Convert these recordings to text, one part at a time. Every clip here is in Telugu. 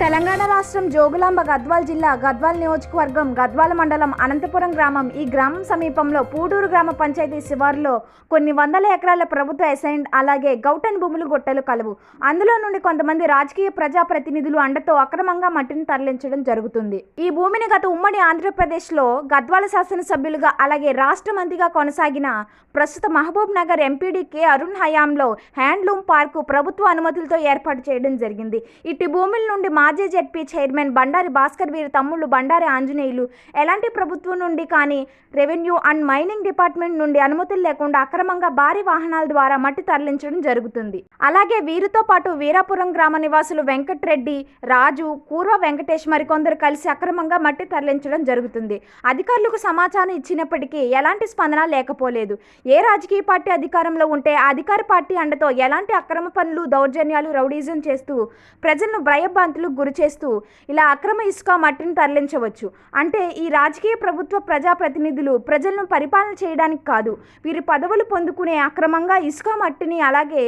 తెలంగాణ రాష్ట్రం జోగులాంబ గద్వాల్ జిల్లా గద్వాల్ నియోజకవర్గం గద్వాల మండలం అనంతపురం గ్రామం. ఈ గ్రామం సమీపంలో పూడూరు గ్రామ పంచాయతీ శివారులో కొన్ని వందల ఎకరాల ప్రభుత్వ అసైన్ అలాగే గౌటన్ భూములు గొట్టలు కలవు. అందులో నుండి కొంతమంది రాజకీయ ప్రజాప్రతినిధులు అండతో అక్రమంగా మట్టిని తరలించడం జరుగుతుంది. ఈ భూమిని గత ఉమ్మడి ఆంధ్రప్రదేశ్లో గద్వాల శాసనసభ్యులుగా అలాగే రాష్ట్ర మంత్రిగా కొనసాగిన ప్రస్తుత Mahabubnagar MP D K Arun హయాంలో హ్యాండ్లూమ్ పార్కు ప్రభుత్వ అనుమతులతో ఏర్పాటు చేయడం జరిగింది. ఇటు భూముల నుండి మాజీ జెడ్పీ చైర్మన్ బండారి భాస్కర్ వీరి తమ్ముళ్ళు బండారి ఆంజనేయులు. ఎలాంటి ప్రభుత్వం నుండి కానీ రెవెన్యూ అండ్ మైనింగ్ డిపార్ట్మెంట్ నుండి అనుమతులు లేకుండా అక్రమంగా భారీ వాహనాల ద్వారా మట్టి తరలించడం జరుగుతుంది. అలాగే వీరితో పాటు వీరాపురం గ్రామ నివాసులు వెంకట్రెడ్డి రాజు కూర్వ వెంకటేష్ మరికొందరు కలిసి అక్రమంగా మట్టి తరలించడం జరుగుతుంది. అధికారులకు సమాచారం ఇచ్చినప్పటికీ ఎలాంటి స్పందన లేకపోలేదు. ఏ రాజకీయ పార్టీ అధికారంలో ఉంటే ఆ అధికార పార్టీ అండతో ఎలాంటి అక్రమ పనులు దౌర్జన్యాలు రౌడీజం చేస్తూ ప్రజలను భయభ్రాంతులు గురి చేస్తూ ఇలా అక్రమ ఇసుక మట్టిని తరలించవచ్చు. అంటే ఈ రాజకీయ ప్రభుత్వ ప్రజాప్రతినిధులు ప్రజలను పరిపాలన చేయడానికి కాదు వీరి పదవులు పొందుకునే అక్రమంగా ఇసుక మట్టిని అలాగే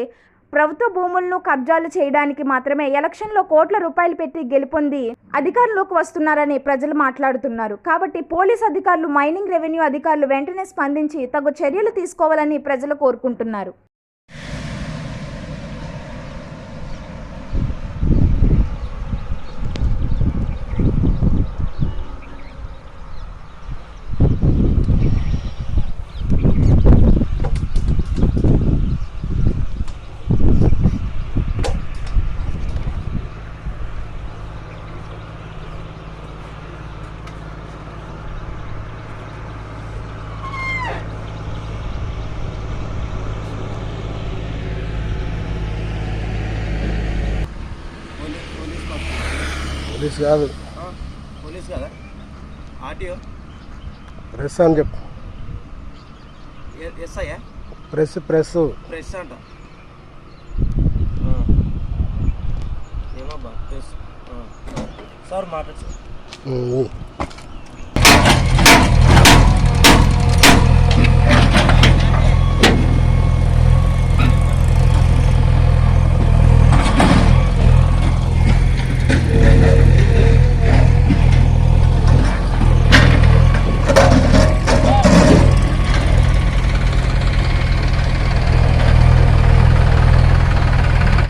ప్రభుత్వ భూములను కబ్జాలు చేయడానికి మాత్రమే ఎలక్షన్లో కోట్ల రూపాయలు పెట్టి గెలుపొంది అధికారంలోకి వస్తున్నారని ప్రజలు మాట్లాడుతున్నారు. కాబట్టి పోలీస్ అధికారులు మైనింగ్ రెవెన్యూ అధికారులు వెంటనే స్పందించి తగు చర్యలు తీసుకోవాలని ప్రజలు కోరుకుంటున్నారు పోలీస్ పోలీస్ పట్టు. పోలీస్ కాదు. పోలీస్ కదా? ఆర్టీఓ? ప్రెస్ అని చెప్పు. SI press press. ప్రెస్ అంట. ఏమబ్బా ప్రెస్. సార్ మాట్లాడు.